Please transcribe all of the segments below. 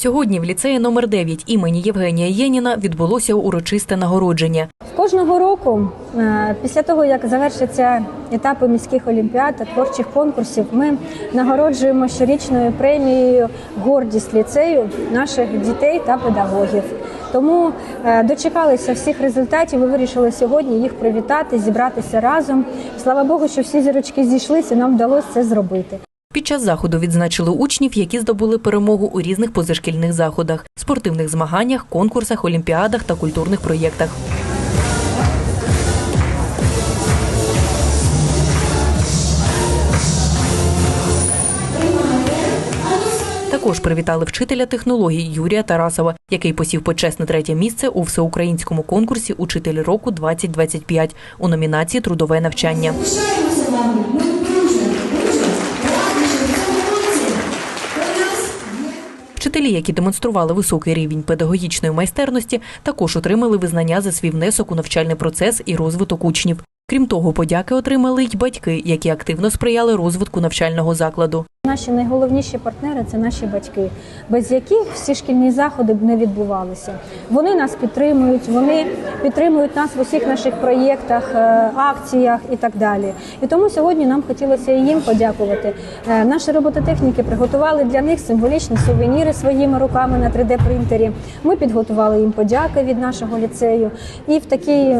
Сьогодні в ліцеї номер 9 імені Євгенія Єніна відбулося урочисте нагородження. Кожного року, е, після того як завершаться етапи міських олімпіад та творчих конкурсів, ми нагороджуємо щорічною премією гордість ліцею наших дітей та педагогів. Тому е, дочекалися всіх результатів. і вирішили сьогодні їх привітати, зібратися разом. Слава Богу, що всі зірочки зійшлися. Нам вдалося це зробити. Під час заходу відзначили учнів, які здобули перемогу у різних позашкільних заходах, спортивних змаганнях, конкурсах, олімпіадах та культурних проєктах. Також привітали вчителя технологій Юрія Тарасова, який посів почесне третє місце у всеукраїнському конкурсі Учитель року 2025 у номінації Трудове навчання. Вчителі, які демонстрували високий рівень педагогічної майстерності, також отримали визнання за свій внесок у навчальний процес і розвиток учнів. Крім того, подяки отримали й батьки, які активно сприяли розвитку навчального закладу. Наші найголовніші партнери це наші батьки, без яких всі шкільні заходи б не відбувалися. Вони нас підтримують, вони підтримують нас в усіх наших проєктах, е, акціях і так далі. І тому сьогодні нам хотілося і їм подякувати. Е, Наші робототехніки приготували для них символічні сувеніри своїми руками на 3D принтері. Ми підготували їм подяки від нашого ліцею. І в такій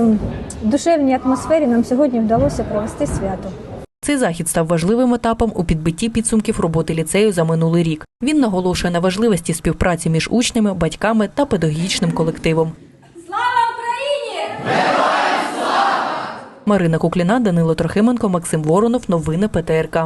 душевній атмосфері нам сьогодні вдалося провести свято. Цей захід став важливим етапом у підбитті підсумків роботи ліцею за минулий рік. Він наголошує на важливості співпраці між учнями, батьками та педагогічним колективом. Слава Україні! Марина Кукліна, Данило Трохименко, Максим Воронов. Новини ПТРК.